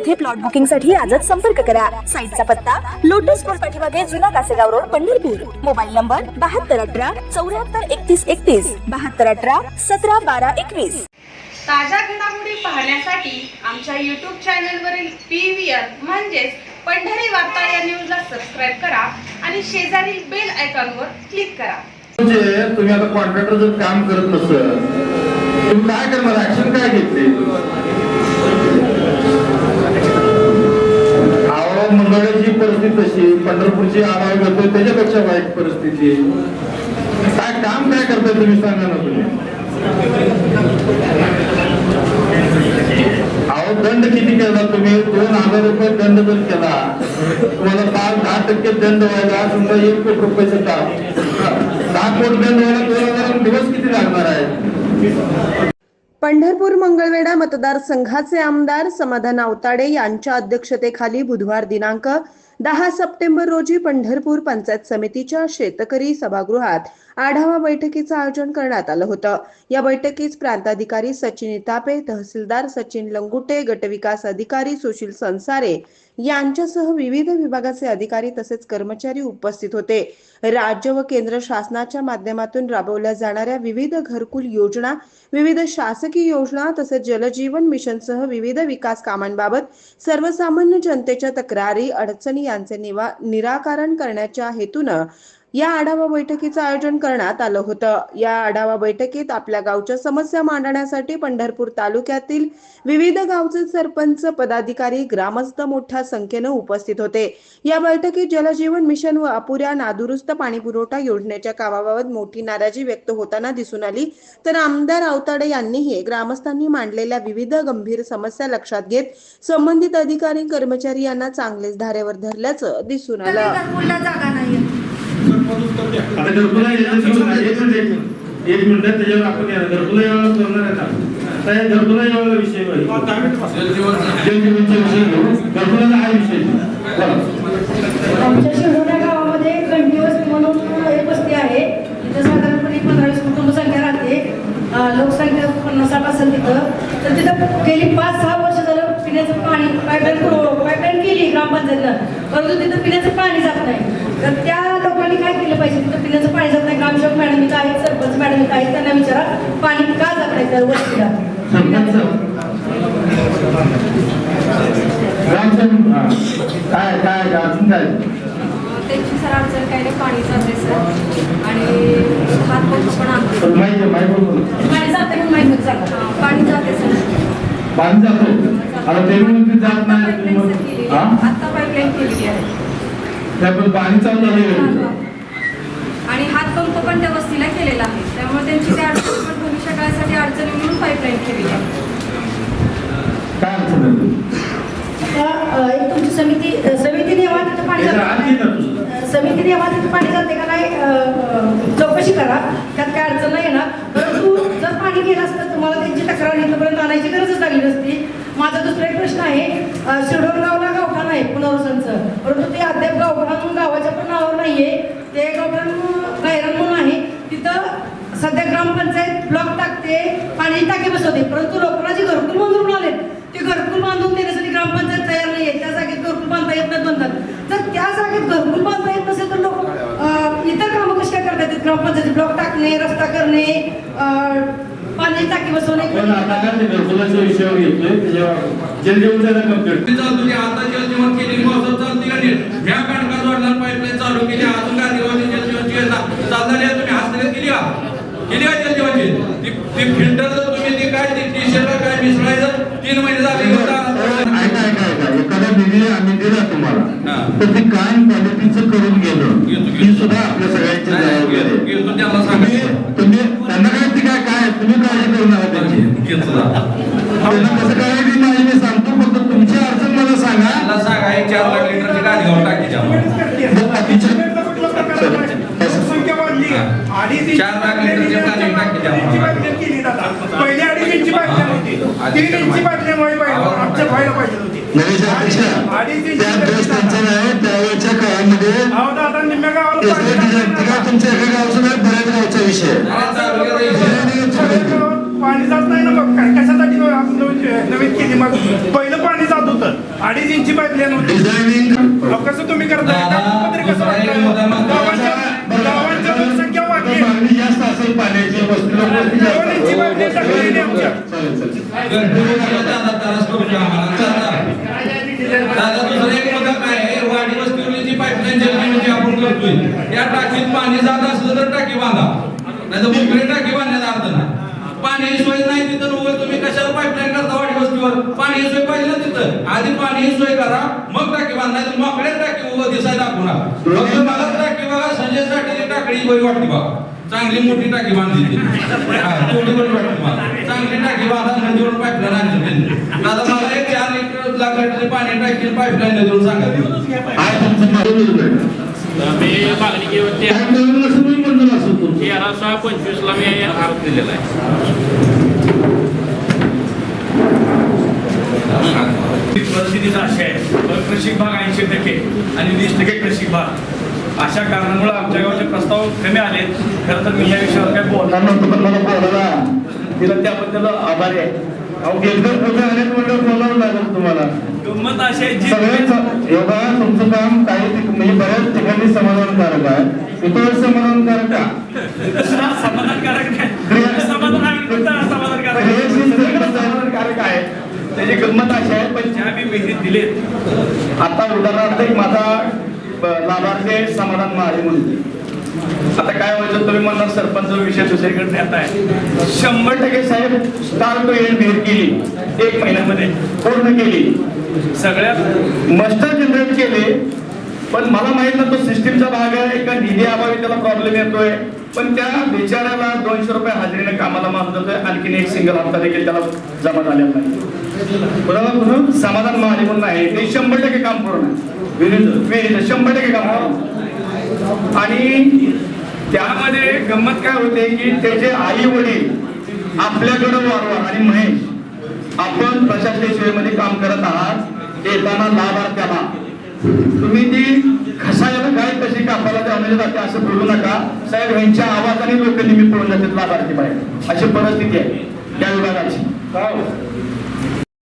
येथे प्लॉट बुकिंगसाठी आजच संपर्क करा. साईटचा पत्ता लोटस स्कूल पाठीमागे जुना Kasegaon road Pandharpur. Mobile number बहात्तर अठरा चौऱ्याहत्तर एकतीस एकतीस बहात्तर अठरा सतरा बारा एकवीस. ताज्या घडामोडी पाहण्यासाठी आमच्या यूट्यूब चॅनलवरील पी व्ही आर म्हणजेच पंढरी वार्ता या न्यूजला सबस्क्राईब करा आणि शेजारील बेल आयकॉनवर क्लिक करा. म्हणजे तुम्ही आता कॉन्ट्रॅक्टर जर काम करत नसल तुम्ही काय करणार? ऍक्शन काय घेतली? खुर्ची पंढरपूरची करतोय त्याच्यापेक्षा वाईट परिस्थिती काय काम काय करताय तुम्ही? सांगा ना तुम्ही. अहो दंड किती केला तुम्ही? दोन हजार रुपये दंड जर केला तुम्हाला पाच दहा टक्के दंड व्हायला समजा एक कोटी रुपयाचं काम. दहा कोटी दंड व्हायला दोन हजार दिवस किती लागणार आहे? पंढरपूर मंगळवेढा मतदारसंघाचे आमदार समाधान आवताडे यांच्या अध्यक्षतेखाली बुधवार दिनांक दहा सप्टेंबर रोजी पंढरपूर पंचायत समितीच्या शेतकरी सभागृहात आढावा बैठकीचं आयोजन करण्यात आलं होतं. या बैठकीस प्रांताधिकारी सचिन इतापे तहसीलदार सचिन लंगुटे गटविकास अधिकारी सुशील संसारे यांच्यासह विविध विभागाचे अधिकारी तसेच कर्मचारी उपस्थित होते. राज्य व केंद्र शासनाच्या माध्यमातून राबवल्या जाणाऱ्या विविध घरकुल योजना विविध शासकीय योजना तसेच जलजीवन मिशनसह विविध विकास कामांबाबत सर्वसामान्य जनतेच्या तक्रारी अडचणी यांचे निवा निराकरण करण्याच्या हेतूनं या आढावा बैठकीचं आयोजन करण्यात आलं होतं. या आढावा बैठकीत आपल्या गावच्या समस्या मांडण्यासाठी पंढरपूर तालुक्यातील विविध गावचे सरपंच पदाधिकारी ग्रामस्थ मोठ्या संख्येनं उपस्थित होते. या बैठकीत जलजीवन मिशन व अपुऱ्या नादुरुस्त पाणीपुरवठा योजनेच्या कामाबाबत मोठी नाराजी व्यक्त होताना दिसून आली. तर आमदार आवताडे यांनीही ग्रामस्थांनी मांडलेल्या विविध गंभीर समस्या लक्षात घेत संबंधित अधिकारी कर्मचारी यांना चांगलेच धारेवर धरल्याचं दिसून आलं. आता घरकुला एक मिनिट, एक मिनिट. एक मिनिट त्याच्यावर आपण या. घरकुला योजना करणार आहे आता. या घरकुला योजना विषय. जलजीवनचा विषय घेऊ. घरकुलाचा हा विषय. आमच्या शिरोडा गावामध्ये म्हणून एक वस्ती आहे. तिथं साधारणपणे पंधरा वीस कुटुंब संख्या राहते. लोकसंख्या पन्नास साठ असेल तिथं. तर तिथं गेली पाच सहा वर्ष झालं पिण्याचं पाणी पाईपलाईन पाईपलाईन केली ग्रामपंचायतनं. परंतु तिथं पिण्याचं पाणी जात नाही. तर त्या लोकांनी काय केलं पाहिजे तिथं पिण्याचं पाणी जात नाही ग्रामसेवक मॅडम इथं आहेत सरपंच मॅडम इथं आहेत त्यांना विचारा पाणी का जात नाही त्या वस्तीला. काय काय अजून काय? त्यांची सर अडचण काय नाही पाणी जाते सर. आणि हात पंप पण आणतो माहिती. पाणी जाते माहिती पाणी सर. पाणी जातो आता ते म्हणून जात नाही हा? आता पाईपलाईन केलेली आहे. त्यामुळे पाणी चालू झालं पंप पण त्या वस्तीला केलेला आहे. त्यामुळे त्यांची त्या अडचणी पण भविष्य काळासाठी अडचणी म्हणून पाईपलाईन केलेली आहे. काय अडचण आहे? आता अ, एक तुमची समिती अ, समिती नियमात तिथं पाणी जातं. आधी ना तुझं. अ, समिती नियमात तिथं पाणी जाते का नाही चौकशी करा. त्यात काय अडचण नाही येणार. परंतु जर पाणी गेलं असतं तुम्हाला त्यांची तक्रार इथपर्यंत आणायची गरजच लागली नसती. माझा दुसरा एक प्रश्न आहे अ, शिरडोणगावला गावठाण आहे पुनर्वसनचं परंतु ते अद्याप गावठाण गावाच्या पण नावावर नाहीये. ते गावठाण गायरान म्हणून आहे तिथं सध्या ग्रामपंचायत ब्लॉक टाकते पाणी टाकी बसवते. परंतु लोकांना जे घरकुल मंजूर आले ते घरकुल बांधून देण्यासाठी ग्रामपंचायत तयार नाहीये. त्या जागेत घरकुल बांधता येत नाही म्हणतात. जर त्या जागेत घरकुल बांधता येत नसेल तर लोक इतर कामं कशी काय करता येतात ग्रामपंचायत ब्लॉक टाकणे रस्ता करणे पाण्याची टाकी बसवणे ते घरकुलाच्या विषयावर ते आता जलजीवन केली तर ते काय क्वालिटीचं करून गेलं? ही सुद्धा आपल्या सगळ्यांची त्यांना काय ते काय काय तुम्ही काय करणार त्यांना कसं काय करायची नाही मी सांगतो फक्त तुमची अडचण मला सांगा. सांगा चार लाख लिटरची पहिली अडीच इंची बाटल्या होती. तीन इंची बाटल्यामुळे आमच्या व्हायला पाहिजे होती. इंची त्या ड्रेस त्यांचं नाही त्यावेळेच्या काळामध्ये तुमच्या एका गावचा नाही बऱ्याच गावचा विषय पाणी जात नाही ना कशासाठी नवीन नवीन केली मग पहिलं पाणी जात होतं अडीच इंची पाईपलाईन होती डिझायनिंग कसं तुम्ही करताय गावांच्या लोकसंख्या वाढली जास्त असेल पाण्याची वस्ती लोकवस्ती जास्त दोन इंची पाईपलाईन टाकलेली आहे आमच्या. चालेल चालेल गणपतीला दादा त्रास करू नका आम्हाला. चालता. दादा दुसरा एक मुद्दा काय आहे वाडी वस्तीवरली जी पाईपलाईन जलजीवनची आपण करतोय या टाकीत पाणी जात असलं तर टाकी बांधा नाही तर मोकळी टाकी बांधण्यात अर्थ नाही. पाण्याची सोय नाही तिथं उभं तुम्ही कशाला पाईपलाईन करता वाडी वस्तीवर? पाण्याची सोय पाहिजे ना तिथं. आधी पाण्याची सोय करा मग टाकी बांधा तर मोकळ्या टाकी उभं दिसायला दाखवू नका. फक्त मला टाकी बघा संजयसाठी टाकडी बरी वाटते बघा. चांगली मोठी टाकी बांधली ती. हा, तेवढी बरी वाटते मला चांगली टाकी बांधा नदीवर पाईपलाईन आणली. दादा मला एक चार लिटर लाख लिटर पाणी टाकी पाईपलाईन नदीवर सांगा. मी मागणी केली तेरा सहा पंचवीसला मी अर्ज दिलेला आहे. परिस्थितीचा अशी आहे. कृषी भाग ऐंशी टक्के आणि वीस टक्के कृषी भाग. अशा कारणामुळे आमच्या गावचे प्रस्ताव कमी आले खरं तर मी या विषयावर काय बोलणार नव्हतं पण मला बोलायला तिला त्याबद्दल आभारी आहे. तुम्हाला. गंमत अशी आहे योगा तुमचं काम काही म्हणजे बऱ्याच ठिकाणी समाधानकारक आहे. इथं समाधानकारक आहे समाधानकारक नाही समाधान आम्ही फक्त समाधानकारक आहे. समाधानकारक आहे त्याची गंमत अशी आहे पण ज्या मी विहिरीत दिलेत. आता उदाहरणार्थ एक माझा लाभार्थी समाधान महाले म्हणून. आता काय व्हायचं तुम्ही म्हणणार सरपंच विषय दुसरीकडे नेत आहे. शंभर टक्के साहेब एंड भेट केली. एक महिन्यामध्ये. पूर्ण केली. सगळ्यात मस्टर जनरेट केले. पण मला माहीत नव्हतं सिस्टीमचा भाग आहे का निधी अभावी त्याला प्रॉब्लेम येतोय. पण त्या बिचाऱ्याला दोनशे रुपये हाजरीने कामाला मानत होतोय. आणखीन एक सिंगल हप्ता देखील त्याला जमा झालेला नाही. बरोबर म्हणून? समाधान महाले म्हणून आहे. ते शंभर टक्के काम पूर्ण शंभर टक्के काम आणि त्यामध्ये गंमत काय होते की त्याचे आई वडील आपल्याकडं वारंवार आणि महेश आपण प्रशासकीय सेवेमध्ये काम करत आहात येताना लाभार्थ्याला तुम्ही ती खसायला गाय कशी कापाला जाण्याची जाते असं बोलू नका. साहेब यांच्या आवाजाने लोक नेहमी पळून जातात लाभार्थी बाहेर. अशी परिस्थिती आहे. त्या विभागाची.